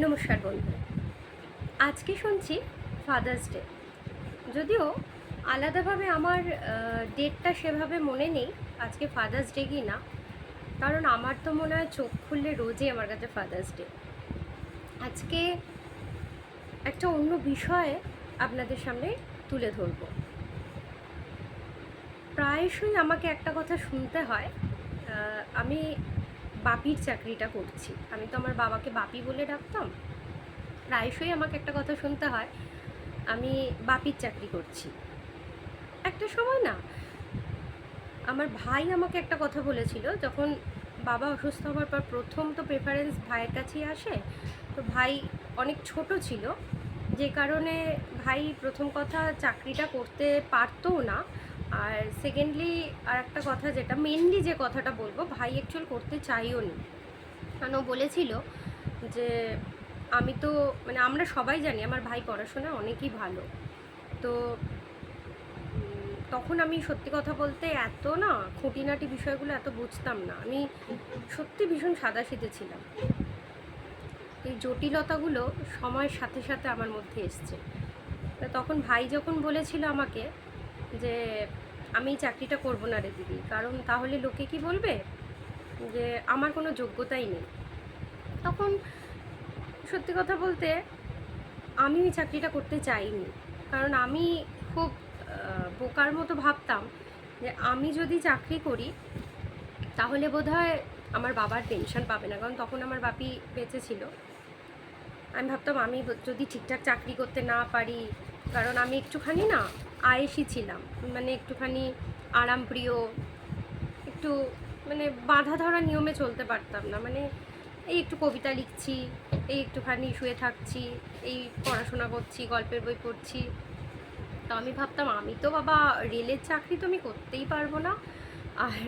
নমস্কার বন্ধু। আজকে শুনছি ফাদার্স ডে যদিও আলাদাভাবে আমার ডেটটা সেভাবে মনে নেই আজকে ফাদার্স ডে কি না, কারণ আমার তো মনে হয় চোখ খুললে রোজই আমার কাছে ফাদার্স ডে আজকে একটা অন্য বিষয়ে আপনাদের সামনে তুলে ধরবো। প্রায়শই আমাকে একটা কথা শুনতে হয় আমি বাপির চাকরিটা করছি। আমি তো আমার বাবাকে বাপি বলে ডাকতাম। প্রায়শই আমাকে একটা কথা শুনতে হয়, আমি বাপির চাকরি করছি। একটা সময় না, আমার ভাই আমাকে একটা কথা বলেছিল, যখন বাবা অসুস্থ হওয়ার পর প্রথম তো প্রেফারেন্স ভাইয়ের কাছেই আসে। তো ভাই অনেক ছোট ছিল, যে কারণে ভাই প্রথম কথা চাকরিটা করতে পারতও না। আর সেকেন্ডলি আর একটা কথা যেটা মেনলি যে কথাটা বলব, ভাই অ্যাকচুয়াল করতে চাইও নি। ও বলেছিল যে, আমি তো মানে আমরা সবাই জানি, আমার ভাই পড়াশোনা অনেকই ভালো। তো তখন আমি সত্যি কথা বলতে এত না খুঁটিনাটি বিষয়গুলো এত বুঝতাম না। আমি সত্যি ভীষণ সাদাসিধে ছিলাম। এই জটিলতাগুলো সময়ের সাথে সাথে আমার মধ্যে এসছে। তখন ভাই যখন বলেছিল আমাকে যে আমি এই চাকরিটা করব না রে দিদি। কারণ তাহলে লোকে কি বলবে? যে আমার কোনো যোগ্যতাই নেই। তখন সত্যি কথা বলতে আমি ওই চাকরিটা করতে চাইনি। কারণ আমি খুব বোকার মতো ভাবতাম যে আমি যদি চাকরি করি, তাহলে বোধহয় আমার বাবার পেনশন পাবে না। কারণ তখন আমার বাপি বেঁচে ছিল। আমি ভাবতাম আমি যদি ঠিকঠাক চাকরি করতে না পারি, কারণ আমি একটুখানি না আয়েসি ছিলাম। মানে একটুখানি আরামপ্রিয়, একটু মানে বাধা ধরা নিয়মে চলতে পারতাম না। মানে এই একটু কবিতা লিখছি, এই একটুখানি শুয়ে থাকছি, এই পড়াশোনা করছি, গল্পের বই পড়ছি। তো আমি ভাবতাম, আমি তো বাবা, রেলের চাকরি তো আমি করতেই পারব না। আর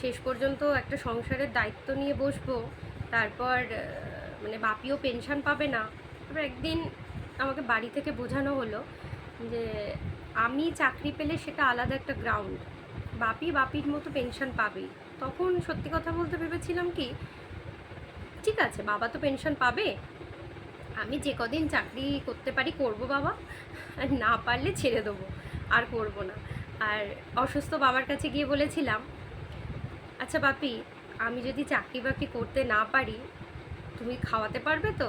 শেষ পর্যন্ত একটা সংসারের দায়িত্ব নিয়ে বসবো, তারপর মানে বাপিও পেনশন পাবে না। তারপর একদিন আমাকে বাড়ি থেকে বোঝানো হলো যে আমি চাকরি পেলে সেটা আলাদা একটা গ্রাউন্ড বাপি বাপির মতো পেনশন পাবেই তখন সত্যি কথা বলতে ভেবেছিলাম কি, ঠিক আছে, বাবা তো পেনশন পাবে। আমি যে কদিন চাকরি করতে পারি, করব বাবা। আর না পারলে ছেড়ে দেবো। আর করব না। আর অসুস্থ বাবার কাছে গিয়ে বলেছিলাম আচ্ছা বাপি, আমি যদি চাকরি বাকরি করতে না পারি, তুমি খাওয়াতে পারবে তো?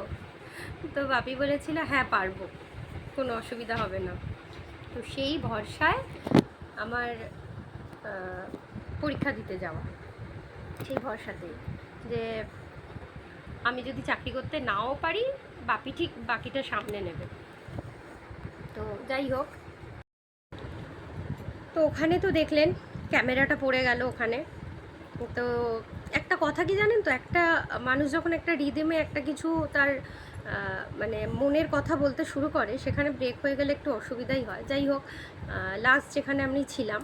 তো বাপি বলেছিল হ্যাঁ পারব। কোনো অসুবিধা হবে না। তো সেই ভরসায় আমার পরীক্ষা দিতে যাওয়া। সেই ভরসাতেই যে আমি যদি চাকরি করতে নাও পারি, বাপি ঠিক বাকিটা সামনে নেবে। তো যাই হোক। তো ওখানে তো দেখলেন, ক্যামেরাটা পড়ে গেল ওখানে। তো একটা কথা কি জানেন তো? একটা মানুষ যখন একটা রিদমে একটা কিছু তার মানে মনের কথা বলতে শুরু করে, সেখানে ব্রেক হয়ে গেলে একটু অসুবিধাই হয়। যাই হোক লাস্ট যেখানে আমি ছিলাম,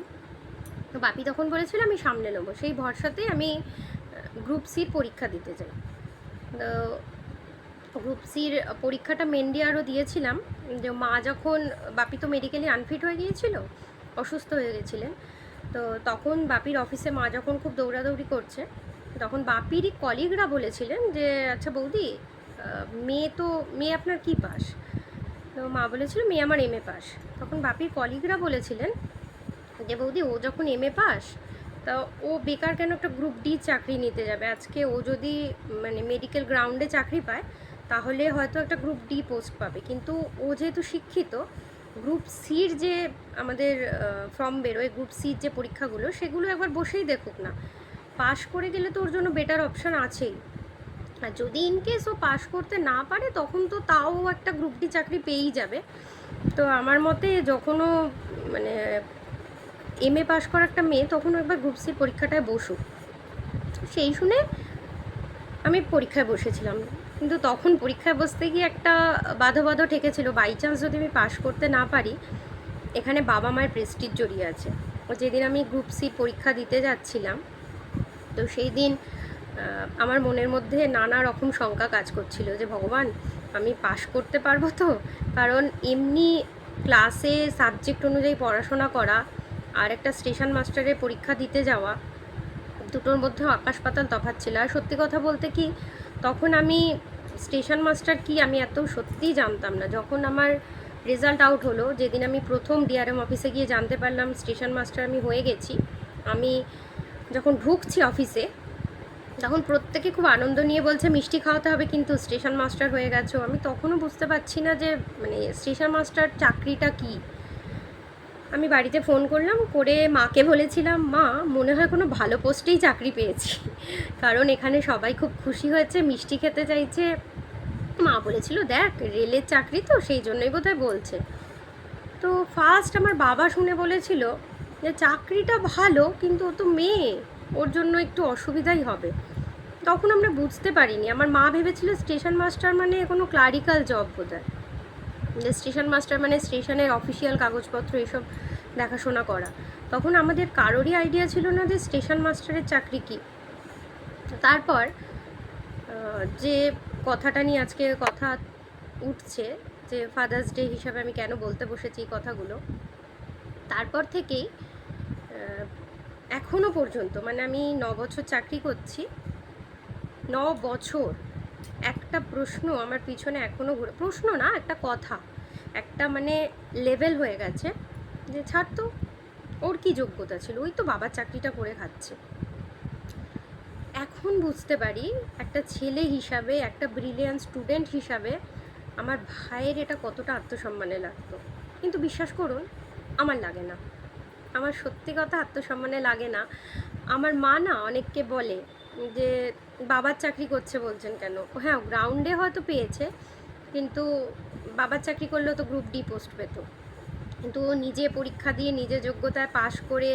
তো বাপি তখন বলেছিল, আমি সামনে নেব। সেই ভরসাতেই আমি গ্রুপ সির পরীক্ষা দিতে যাই তো গ্রুপ সির পরীক্ষাটা মেনলি আরও দিয়েছিলাম, যে মা যখন, বাপি তো মেডিকেলি আনফিট হয়ে গিয়েছিল, অসুস্থ হয়ে গেছিলেন, তো তখন বাপির অফিসে মা যখন খুব দৌড়াদৌড়ি করছে, তখন বাপিরই কলিগরা বলেছিলেন যে আচ্ছা বৌদি মেয়ে তো, মেয়ে আপনার কী পাস? তো মা বলেছিল মেয়ে আমার এম এ পাস। তখন বাপির কলিগরা বলেছিলেন যে, বৌদি, ও যখন এম এ পাস, তা ও বেকার কেন একটা গ্রুপ ডি চাকরি নিতে যাবে? আজকে ও যদি মানে মেডিকেল গ্রাউন্ডে চাকরি পায়, তাহলে হয়তো একটা গ্রুপ ডি পোস্ট পাবে। কিন্তু ও যেহেতু শিক্ষিত গ্রুপ সির যে আমাদের ফর্ম বেরোয় গ্রুপ সির যে পরীক্ষাগুলো, সেগুলো একবার বসেই দেখুক না। পাশ করে গেলে তো ওর জন্য বেটার অপশান আছেই। আর যদি ইনকেস ও পাশ করতে না পারে, তখন তো তাও একটা গ্রুপ ডি চাকরি পেয়েই যাবে। তো আমার মতে যখনও মানে এম এ পাশ করা একটা মেয়ে, তখন একবার গ্রুপ সি পরীক্ষাটায় বসুক। সেই শুনে আমি পরীক্ষায় বসেছিলাম। কিন্তু তখন পরীক্ষায় বসতে গিয়ে একটা বাধা বাধা ঠেকেছিল। বাই চান্স যদি আমি পাশ করতে না পারি, এখানে বাবা মায়ের প্রেস্টিজ জড়িয়ে আছে। যেদিন আমি গ্রুপ সি পরীক্ষা দিতে যাচ্ছিলাম, তো সেই দিন আমার মনের মধ্যে নানা রকম শঙ্কা কাজ করছিল যে, ভগবান, আমি পাশ করতে পারব তো? কারণ এমনি ক্লাসে সাবজেক্ট অনুযায়ী পড়াশোনা করা আর একটা স্টেশন মাস্টারের পরীক্ষা দিতে যাওয়া, দুটোর মধ্যে আকাশ পাতাল তফাৎ ছিল। আর সত্যি কথা বলতে কি, তখন আমি স্টেশন মাস্টার কি আমি এত সত্যিই জানতাম না। যখন আমার রেজাল্ট আউট হলো, যেদিন আমি প্রথম ডিআরএম অফিসে গিয়ে জানতে পারলাম স্টেশন মাস্টার আমি হয়ে গেছি। আমি যখন ঢুকছি অফিসে তখন প্রত্যেকে খুব আনন্দ নিয়ে বলছে, মিষ্টি খাওয়াতে হবে কিন্তু, স্টেশন মাস্টার হয়ে গেছো, আমি তখনও বুঝতে পারছি না যে মানে স্টেশন মাস্টার চাকরিটা কী? আমি বাড়িতে ফোন করলাম, করে মাকে বলেছিলাম, মা, মনে হয় কোনো ভালো পোস্টেই চাকরি পেয়েছি। কারণ এখানে সবাই খুব খুশি হয়েছে, মিষ্টি খেতে চাইছে। মা বলেছিল, দেখ, রেলের চাকরি তো, সেই জন্যই বোধহয় বলছে। তো ফার্স্ট আমার বাবা শুনে বলেছিল যে, চাকরিটা ভালো, কিন্তু ও তো মেয়ে। ওর জন্য একটু অসুবিধাই হবে। তখন আমরা বুঝতে পারিনি। আমার মা ভেবেছিল স্টেশন মাস্টার মানে কোনো ক্লারিক্যাল জব বোধহয়। যে স্টেশন মাস্টার মানে স্টেশনের অফিসিয়াল কাগজপত্র এসব দেখাশোনা করা। তখন আমাদের কারোরই আইডিয়া ছিল না যে স্টেশন মাস্টারের চাকরি কী। তারপর যে কথাটা নিয়ে আজকে কথা উঠছে, যে ফাদার্স ডে হিসাবে আমি কেন বলতে বসেছি এই কথাগুলো, তারপর থেকেই এখনও পর্যন্ত মানে আমি ন বছর চাকরি করছি, ন বছর একটা প্রশ্ন আমার পিছনে এখনও ঘুরে, প্রশ্ন না, একটা কথা, একটা মানে লেভেল হয়ে গেছে যে ছাড় তো, ওর কি যোগ্যতা ছিল? ওই তো বাবার চাকরিটা করে খাচ্ছে। এখন বুঝতে পারি একটা ছেলে হিসাবে, একটা ব্রিলিয়ান্ট স্টুডেন্ট হিসাবে আমার ভাইয়ের এটা কতটা আত্মসম্মানে লাগতো। কিন্তু বিশ্বাস করুন, আমার লাগে না। আমার সত্যি কথা আত্মসম্মানে লাগে না। আমার মা না অনেককে বলে যে, বাবার চাকরি করছে বলছেন কেন? হ্যাঁ গ্রাউন্ডে হয়তো পেয়েছে, কিন্তু বাবার চাকরি করলেও তো গ্রুপ ডি পোস্ট পেতো। কিন্তু ও নিজে পরীক্ষা দিয়ে নিজে যোগ্যতায় পাশ করে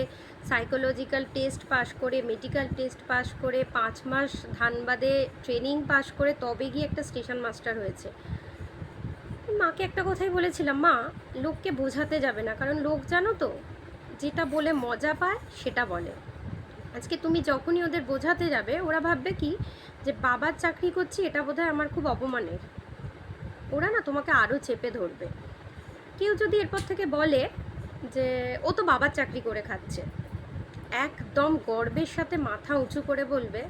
সাইকোলজিক্যাল টেস্ট পাশ করে মেডিকেল টেস্ট পাশ করে, পাঁচ মাস ধানবাদে ট্রেনিং পাশ করে, তবে গিয়ে একটা স্টেশন মাস্টার হয়েছে। মাকে একটা কথাই বলেছিলাম, মা, লোককে বোঝাতে যাবে না, কারণ লোক জানো তো যেটা বলে মজা পায়, সেটা বলে। আজকে তুমি যখনই ওদের বোঝাতে যাবে, ওরা ভাববে কি যে, বাবার চাকরি করছি, এটা বোধহয় আমার খুব অপমানের। ওরা না তোমাকে আরও চেপে ধরবে। কেউ যদি এরপর থেকে বলে যে, ও তো বাবার চাকরি করে খাচ্ছে। একদম গর্বের সাথে মাথা উঁচু করে বলবে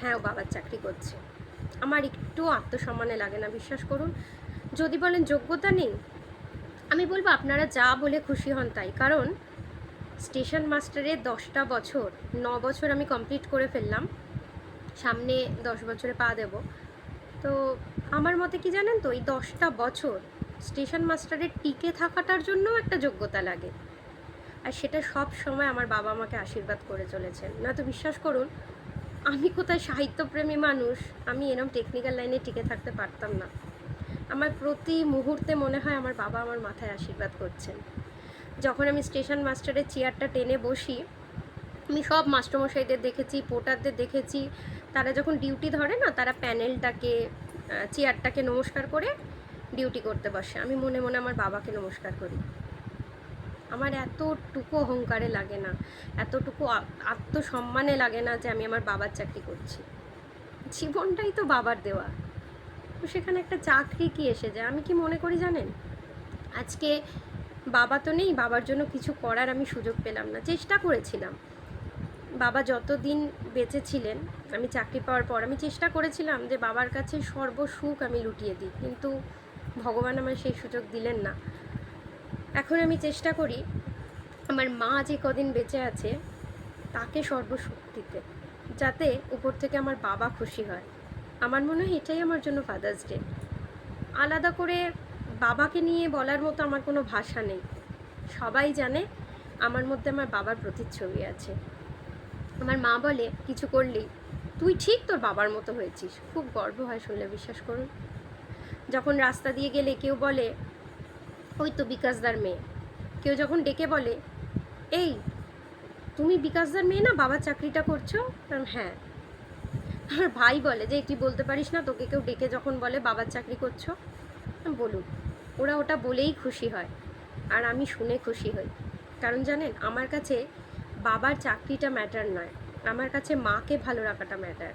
হ্যাঁ ও বাবার চাকরি করছে। আমার একটু আত্মসম্মানে লাগে না, বিশ্বাস করুন। যদি বলেন, যোগ্যতা নেই? আমি বলব, আপনারা যা বলে খুশি হন তাই। কারণ স্টেশন মাস্টারের দশটা বছর, ন বছর আমি কমপ্লিট করে ফেললাম। সামনে দশ বছরে পা দেব। তো আমার মতে কি জানেন তো, এই দশটা বছর স্টেশন মাস্টারের টিকে থাকাটার জন্যও একটা যোগ্যতা লাগে। আর সেটা সব সময় আমার বাবা আমাকে আশীর্বাদ করে চলেছেন। না তো বিশ্বাস করুন, আমি কোথায় সাহিত্যপ্রেমী মানুষ, আমি এরম টেকনিক্যাল লাইনে টিকে থাকতে পারতাম না। আমার প্রতি মুহূর্তে মনে হয় আমার বাবা আমার মাথায় আশীর্বাদ করছেন। যখন আমি স্টেশন মাস্টারের চেয়ারটা টেনে বসি, আমি সব মাস্টারমশাইদের দেখেছি পোটারদের দেখেছি। তারা যখন ডিউটি ধরে না, তারা প্যানেলটাকে চেয়ারটাকে নমস্কার করে ডিউটি করতে বসে। আমি মনে মনে আমার বাবাকে নমস্কার করি। আমার এতটুকু অহংকারে লাগে না, এতটুকু আত্মসম্মানে লাগে না যে আমি আমার বাবার চাকরি করছি। জীবনটাই তো বাবার দেওয়া। তো সেখানে একটা চাকরি কি এসে যায়? আমি কি মনে করি জানেন? আজকে বাবা তো নেই, বাবার জন্য কিছু করার আমি সুযোগ পেলাম না। চেষ্টা করেছিলাম। বাবা যতদিন বেঁচে ছিলেন, আমি চাকরি পাওয়ার পর আমি চেষ্টা করেছিলাম যে বাবার কাছে সর্বসুখ আমি লুটিয়ে দিই, কিন্তু ভগবান আমার সেই সুযোগ দিলেন না। এখন আমি চেষ্টা করি আমার মা যে কদিন বেঁচে আছে, তাকে সর্বসুখ দিতে, যাতে উপর থেকে আমার বাবা খুশি হয়। আমার মনে হয় এটাই আমার জন্য ফাদার্স ডে আলাদা করে বাবাকে নিয়ে বলার মতো আমার কোনো ভাষা নেই। সবাই জানে আমার মধ্যে আমার বাবার প্রতিচ্ছবি আছে। আমার মা বলে, কিছু করলেই তুই ঠিক তোর বাবার মতো হয়েছিস। খুব গর্ব হয় শুনলে, বিশ্বাস করুন। যখন রাস্তা দিয়ে গেলে কেউ বলে, ওই তো বিকাশদার মেয়ে। কেউ যখন ডেকে বলে, এই, তুমি বিকাশদার মেয়ে না? বাবার চাকরিটা করছ? হ্যাঁ। আমার ভাই বলে, যে, তুই বলতে পারিস না, তোকে কেউ ডেকে যখন বলে, বাবার চাকরি করছ? বলুক ওরা ওটা বলেই খুশি হয়। আর আমি শুনে খুশি হই। কারণ জানেন, আমার কাছে বাবার চাকরিটা ম্যাটার নয়। আমার কাছে মাকে ভালো রাখাটা ম্যাটার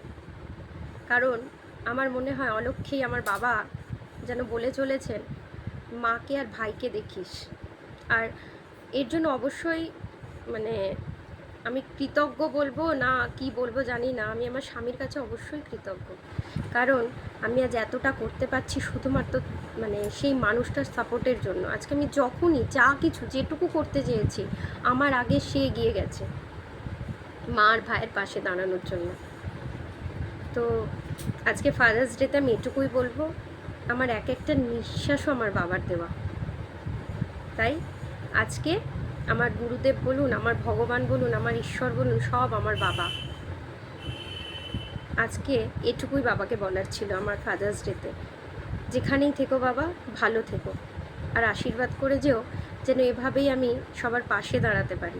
কারণ আমার মনে হয় অলক্ষেই আমার বাবা যেন বলে চলেছেন, মাকে আর ভাইকে দেখিস। আর এর জন্য অবশ্যই মানে আমি কৃতজ্ঞ বলব না কি বলব জানি না। আমি আমার স্বামীর কাছে অবশ্যই কৃতজ্ঞ। কারণ আমি আজ এতটা করতে পারছি শুধুমাত্র মানে সেই মানুষটার সাপোর্টের জন্য। আজকে আমি যখনই যা কিছু যেটুকু করতে চেয়েছি, আমার আগে সে এগিয়ে গেছে মার ভাইয়ের পাশে দাঁড়ানোর জন্য। তো আজকে ফাদার্স ডেতে আমি এটুকুই বলব, আমার এক একটা নিঃশ্বাসও আমার বাবার দেওয়া। তাই আজকে আমার গুরুদেব বলুন, আমার ভগবান বলুন, আমার ঈশ্বর বলুন, সব আমার বাবা। আজকে এটুকুই বাবাকে বলার ছিল আমার ফাদার্স ডেতে যেখানেই থেকো বাবা, ভালো থেকো। আর আশীর্বাদ করে যেও, যেন এভাবেই আমি সবার পাশে দাঁড়াতে পারি।